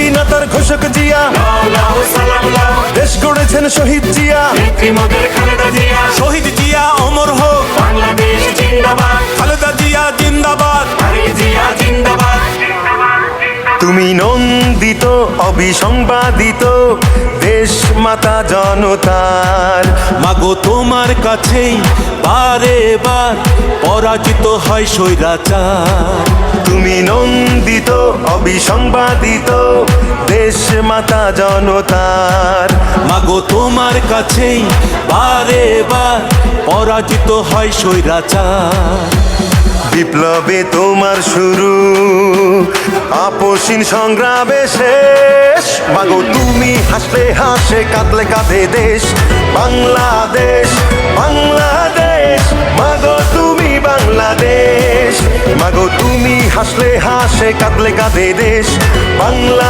স্বাধীনতার ঘোষক জিয়া। দেশ গড়েছেন শহীদ জিয়া। শহীদ জিয়া অমর হোক। খালেদা জিয়া জিন্দাবাদ। জিয়া জিন্দাবাদ তুমি নন্দিত অবিসংবাদিত দেশ মাতা জনতার। মাগো, তোমার কাছেই বারে বার পরাজিত হয় স্বৈরাচার। তুমি নন্দিত, অবিসংবাদিত দেশ মাতা জনতার। মাগো, তোমার কাছেই বারে বার পরাজিত হয় স্বৈরাচার। বিপ্লবে তোমার শুরু। আপসীন সংগ্রামে শেষ। মাগো, তুমি হাসলে হাসে, কাঁদলে কাঁদে দেশ। বাংলাদেশ বাংলাদেশ। মাগো, তুমি বাংলাদেশ। মাগো, তুমি হাসলে হাসে, কাঁদলে কাঁদে দেশ। বাংলাদেশ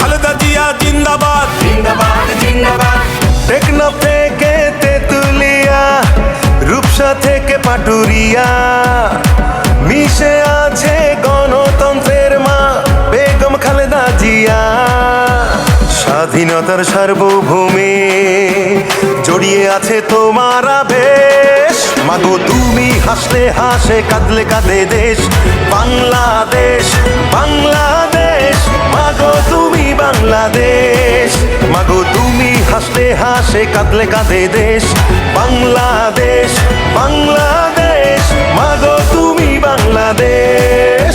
খালেদা জিয়া জিন্দাবাদ। জিন্দাবাদ জিন্দাবাদ। টেকনাফ থেকে তেতুলিয়া রূপসা থেকে পাটুরিয়া। মিশে আছে গণতন্ত্রের মা বেগম খালেদা জিয়া। স্বাধীনতার সার্বভৌমে জড়িয়ে আছে তোমার আবেশ। মাগো তুমি হাসলে হাসে কাঁদলে কাঁদে দেশ। বাংলাদেশ বাংলাদেশ। তুমি বাংলাদেশ। মাগো তুমি হাসলে হাসে কাঁদলে কাঁদে দেশ। বাংলাদেশ বাংলাদেশ মাগো তুমি বাংলাদেশ।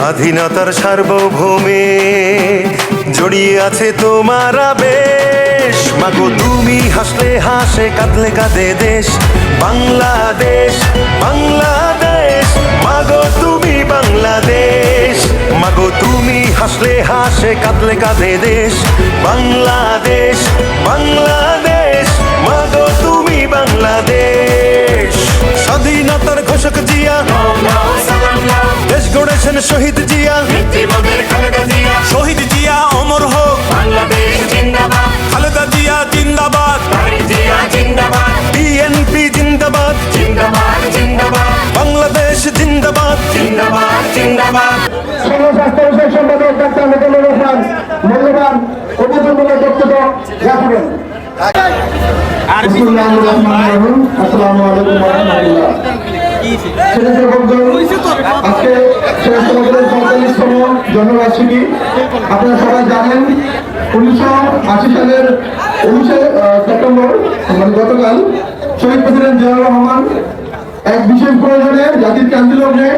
স্বাধীনতার সার্বভৌমে জড়িয়ে আছে তোমার আবেশ। মাগো, তুমি হাসলে হাসে, কাঁদলে কাঁদে দেশ। বাংলাদেশ বাংলাদেশ। মাগো, তুমি বাংলাদেশ। মাগো, তুমি হাসলে হাসে, কাঁদলে কাঁদে দেশ। বাংলাদেশ বাংলাদেশ। মাগো, তুমি বাংলাদেশ। স্বাধীনতার ঘোষক জিয়া। দেশ গড়েছেন শহীদ জিয়া। শহীদ জিয়া অমর হোক। খালেদা জিয়া জিন্দাবাদ। বিএনপি জিন্দাবাদ। বাংলাদেশ জিন্দাবাদ। সম্পাদক ডাক্তার মূল্যবান অভিযোগমূলক বক্তব্য রাখবেন। আসসালামু আলাইকুম ওয়া রাহমাতুল্লাহ। আজকে পঁয়তাল্লিশতম জন্মবার্ষিকী। আপনারা সবাই জানেন উনিশশো আশি সালের উনিশে সেপ্টেম্বর মানে গতকাল শহীদ প্রেসিডেন্ট জিয়াউর রহমান এক বিশেষ প্রয়োজনে জাতির ক্রান্তি লগ্নে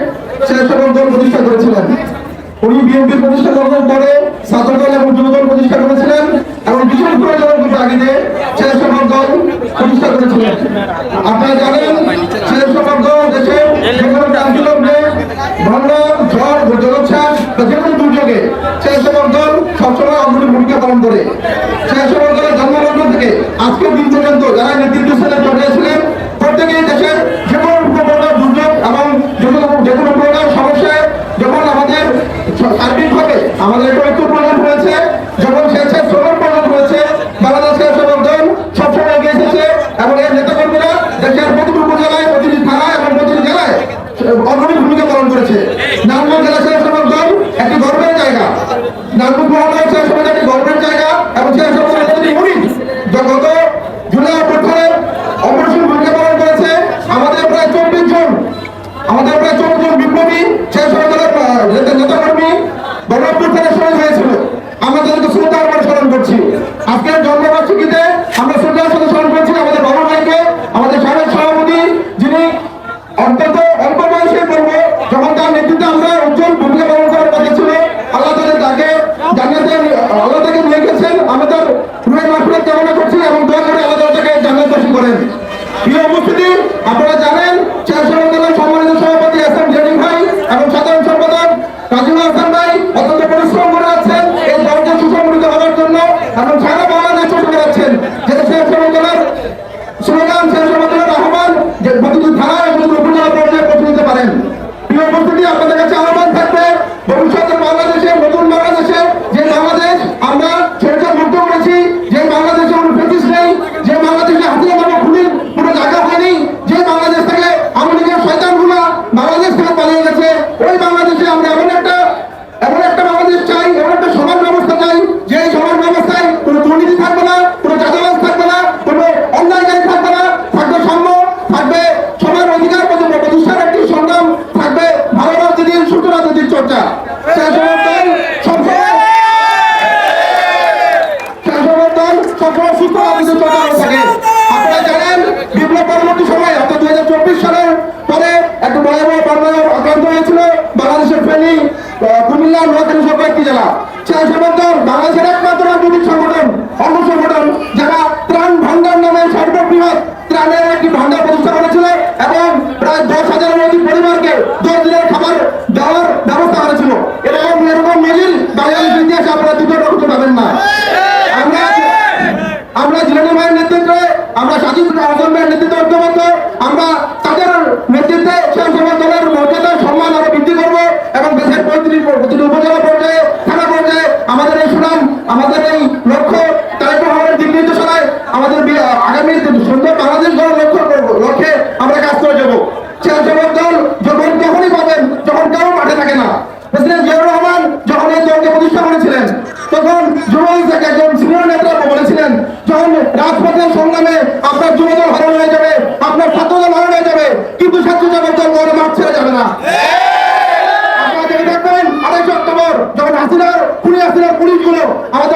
স্বেচ্ছাসেবক দল প্রতিষ্ঠা করেছিলেন। উনি বিএনপি প্রতিষ্ঠা করার পরে ছাত্রদল এবং প্রতিষ্ঠা করেছিলেন এবং বিশেষ প্রয়োজনের ছেলে স্বেচ্ছাসেবক দল প্রতিষ্ঠা করেছিলেন। আপনারা জানেন স্বেচ্ছাসেবক দল দেশে আমাদের একটা Pastor. আপনার সংগ্রামে আপনার যুবদল হারানো হয়ে যাবে, আপনার ছাত্রদল হারানো হয়ে যাবে, কিন্তু ছাত্র জগত দল বড় মাঠ ছেড়ে যাবে না। আপনারা দেখে দেখবেন আড়াইশো অক্টোবর, যখন আসিলার খুনি আসিলার পুলিশগুলো আমাদের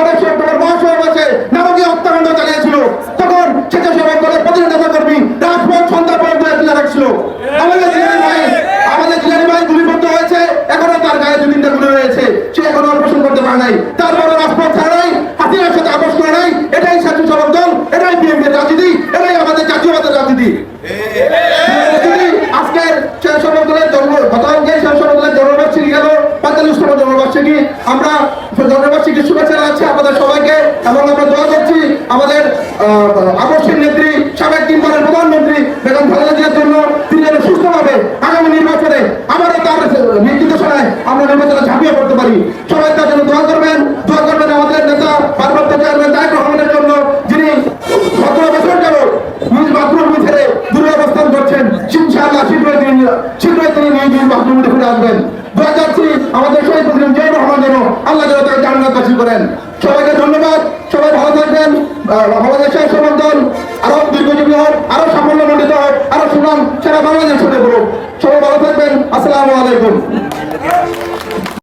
করার জন্য আল্লাহ যেন তাকে জান্নাত বাসি করেন। সবাইকে ধন্যবাদ। সবাই ভালো থাকবেন। ভগবানের শেষ সমর্থন আরও দীর্ঘজীবী হোক, আরও সাফল্য মণ্ডিত হোক, আরও সুনাম সেটা বাংলাদেশ ছুটে পড়ুক সবাই ভালো থাকবেন। আসসালামু আলাইকুম।